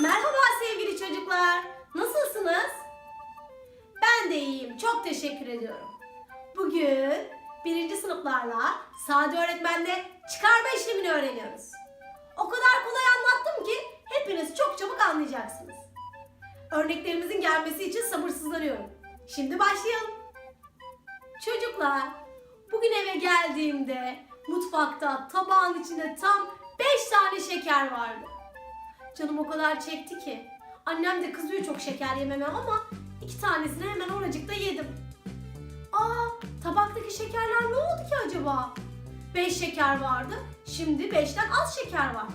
Merhaba sevgili çocuklar. Nasılsınız? Ben de iyiyim. Çok teşekkür ediyorum. Bugün birinci sınıflarla Sade öğretmenle çıkarma işlemini öğreniyoruz. O kadar kolay anlattım ki hepiniz çok çabuk anlayacaksınız. Örneklerimizin gelmesi için sabırsızlanıyorum. Şimdi başlayalım. Çocuklar, bugün eve geldiğimde mutfakta tabağın içinde tam 5 tane şeker vardı. Canım o kadar çekti ki. Annem de kızıyor çok şeker yememe ama iki tanesini hemen oracıkta yedim. Aa, tabaktaki şekerler ne oldu ki acaba? 5 şeker vardı, şimdi 5'ten az şeker var.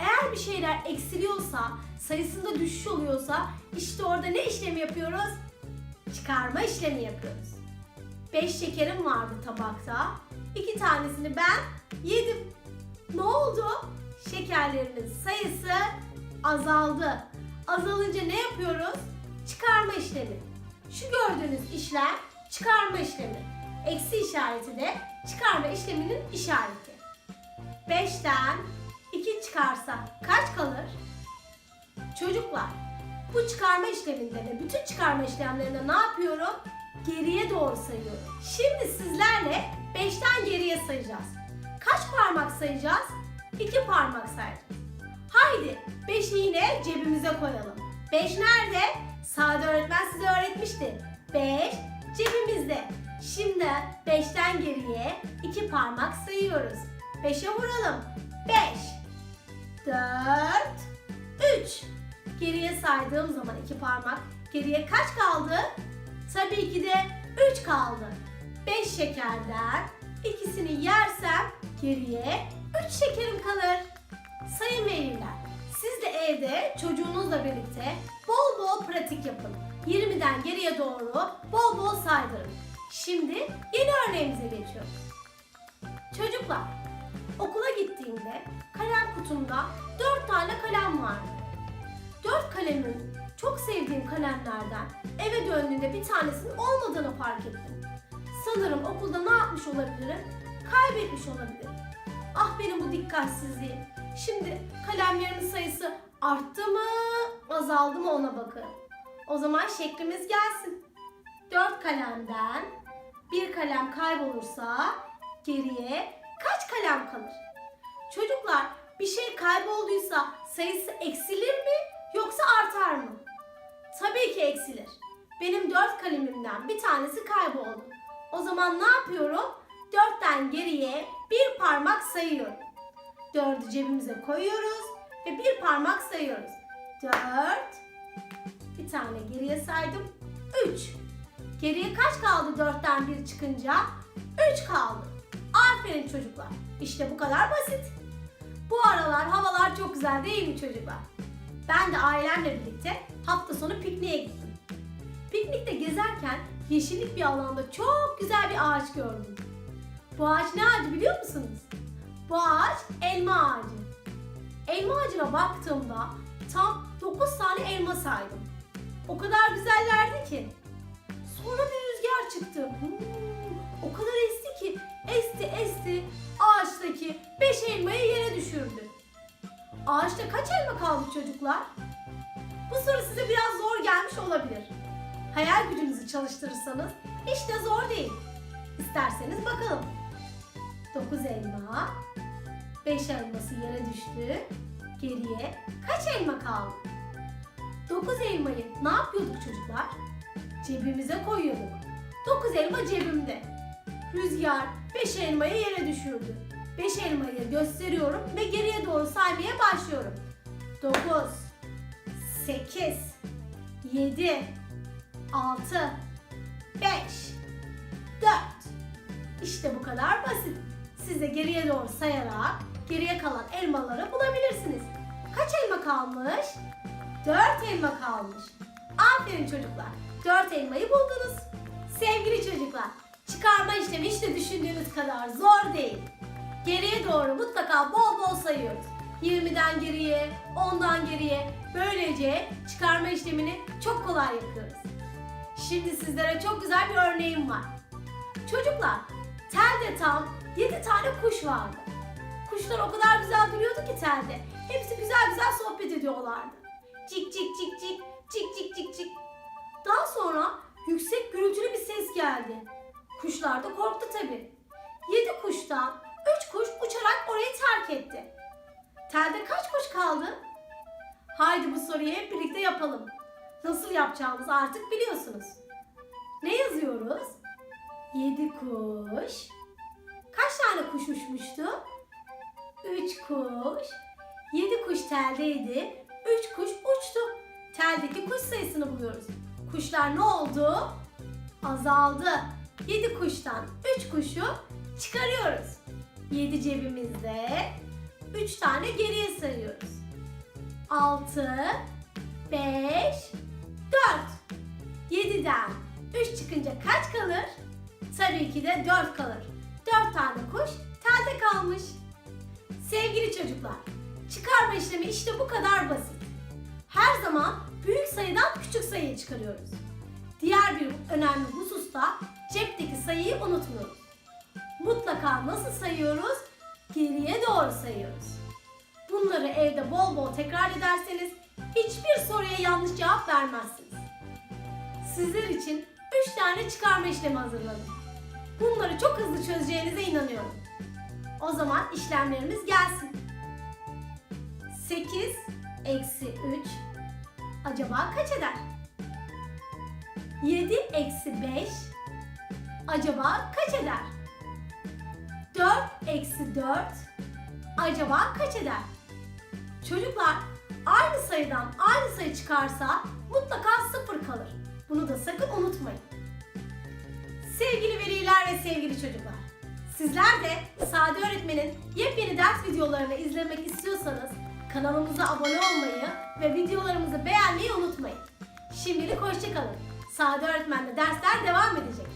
Eğer bir şeyler eksiliyorsa, sayısında düşüş oluyorsa işte orada ne işlemi yapıyoruz? Çıkarma işlemi yapıyoruz. 5 şekerim vardı tabakta. İki tanesini ben yedim. Ne oldu? Şekerlerinin sayısı azaldı. Azalınca ne yapıyoruz? Çıkarma işlemi. Şu gördüğünüz işlem çıkarma işlemi. Eksi işareti de çıkarma işleminin işareti. 5'ten 2 çıkarsa kaç kalır? Çocuklar, bu çıkarma işleminde de bütün çıkarma işlemlerinde ne yapıyorum? Geriye doğru sayıyorum. Şimdi sizlerle 5'ten geriye sayacağız. Kaç parmak sayacağız? 2 parmak sayacağız. Haydi 5'i yine cebimize koyalım. 5 nerede? Sade öğretmen size öğretmişti. 5 cebimizde. Şimdi 5'ten geriye 2 parmak sayıyoruz. 5'e vuralım. 5 4 3 Geriye saydığım zaman iki parmak geriye kaç kaldı? Tabii ki de 3 kaldı. 5 şekerden ikisini yersem geriye 3 şekerim kalır. Sayın veliler, siz de evde çocuğunuzla birlikte bol bol pratik yapın. 20'den geriye doğru bol bol saydırın. Şimdi yeni örneğimize geçiyoruz. Çocuklar, okula gittiğimde kalem kutumda 4 tane kalem vardı. Dört kalemin çok sevdiğim kalemlerden eve döndüğümde bir tanesinin olmadığını fark ettim. Sanırım okulda ne yapmış olabilirim? Kaybetmiş olabilirim. Ah benim bu dikkatsizliğim. Şimdi kalemlerimin sayısı arttı mı, azaldı mı ona bakın. O zaman şeklimiz gelsin. Dört kalemden bir kalem kaybolursa geriye kaç kalem kalır? Çocuklar bir şey kaybolduysa sayısı eksilir mi yoksa artar mı? Tabii ki eksilir. Benim dört kalemimden bir tanesi kayboldu. O zaman ne yapıyorum? Dörtten geriye bir parmak sayıyorum. Dördü cebimize koyuyoruz ve bir parmak sayıyoruz. Dört. Bir tane geriye saydım. Üç. Geriye kaç kaldı dörtten bir çıkınca? Üç kaldı. Aferin çocuklar. İşte bu kadar basit. Bu aralar havalar çok güzel değil mi çocuklar? Ben de ailemle birlikte hafta sonu pikniğe gittim. Piknikte gezerken yeşillik bir alanda çok güzel bir ağaç gördüm. Bu ağaç ne ağacı biliyor musunuz? Bu ağaç elma ağacı. Elma ağacına baktığımda tam 9 tane elma saydım. O kadar güzellerdi ki. Sonra bir rüzgar çıktı. Hmm, o kadar esti ki esti esti ağaçtaki 5 elmayı yere düşürdü. Ağaçta kaç elma kaldı çocuklar? Bu soru size biraz zor gelmiş olabilir. Hayal gücünüzü çalıştırırsanız hiç de zor değil. İsterseniz bakalım. 9 elma, 5 elması yere düştü. Geriye kaç elma kaldı? 9 elmayı ne yapıyorduk çocuklar? Cebimize koyuyorduk. 9 elma cebimde. Rüzgar 5 elmayı yere düşürdü. 5 elmayı gösteriyorum ve geriye doğru saymaya başlıyorum. 9 8 7 6 5 4 İşte bu kadar basit. Siz de geriye doğru sayarak geriye kalan elmaları bulabilirsiniz. Kaç elma kalmış? 4 elma kalmış. Aferin çocuklar. 4 elmayı buldunuz. Sevgili çocuklar, çıkarma işlemi hiç de düşündüğünüz kadar zor değil. Geriye doğru mutlaka bol bol sayıyoruz. 20'den geriye, 10'dan geriye. Böylece çıkarma işlemini çok kolay yapıyoruz. Şimdi sizlere çok güzel bir örneğim var. Çocuklar, telde tam 7 tane kuş vardı. Kuşlar o kadar güzel duruyordu ki telde. Hepsi güzel güzel sohbet ediyorlardı. Cik cik cik cik, cik cik cik cik. Daha sonra yüksek gürültülü bir ses geldi. Kuşlar da korktu tabi. Yedi kuştan üç kuş uçarak orayı terk etti. Telde kaç kuş kaldı? Haydi bu soruyu hep birlikte yapalım. Nasıl yapacağımızı artık biliyorsunuz. Ne yazıyoruz? Yedi kuş. Kaç tane kuş uçmuştu? Üç kuş. Yedi kuş teldeydi. Üç kuş uçtu. Teldeki kuş sayısını buluyoruz. Kuşlar ne oldu? Azaldı. Yedi kuştan üç kuşu çıkarıyoruz. Yedi cebimizde. Üç tane geriye sayıyoruz. Altı, beş, dört. Yediden üç çıkınca kaç kalır? Tabii ki de dört kalır. Dört tane kuş telde kalmış. Sevgili çocuklar, çıkarma işlemi işte bu kadar basit. Her zaman büyük sayıdan küçük sayıyı çıkarıyoruz. Diğer bir önemli husus da cepteki sayıyı unutmuyoruz. Mutlaka nasıl sayıyoruz? Geriye doğru sayıyoruz. Bunları evde bol bol tekrar ederseniz hiçbir soruya yanlış cevap vermezsiniz. Sizler için 3 tane çıkarma işlemi hazırladım. Bunları çok hızlı çözeceğinize inanıyorum. O zaman işlemlerimiz gelsin. 8 eksi 3 acaba kaç eder? 7 eksi 5 acaba kaç eder? 4 eksi 4 acaba kaç eder? Çocuklar aynı sayıdan aynı sayı çıkarsa mutlaka sıfır kalır. Sevgili çocuklar, sizler de Sade Öğretmen'in yepyeni ders videolarını izlemek istiyorsanız kanalımıza abone olmayı ve videolarımızı beğenmeyi unutmayın. Şimdilik hoşçakalın. Sade Öğretmen'le dersler devam edecek.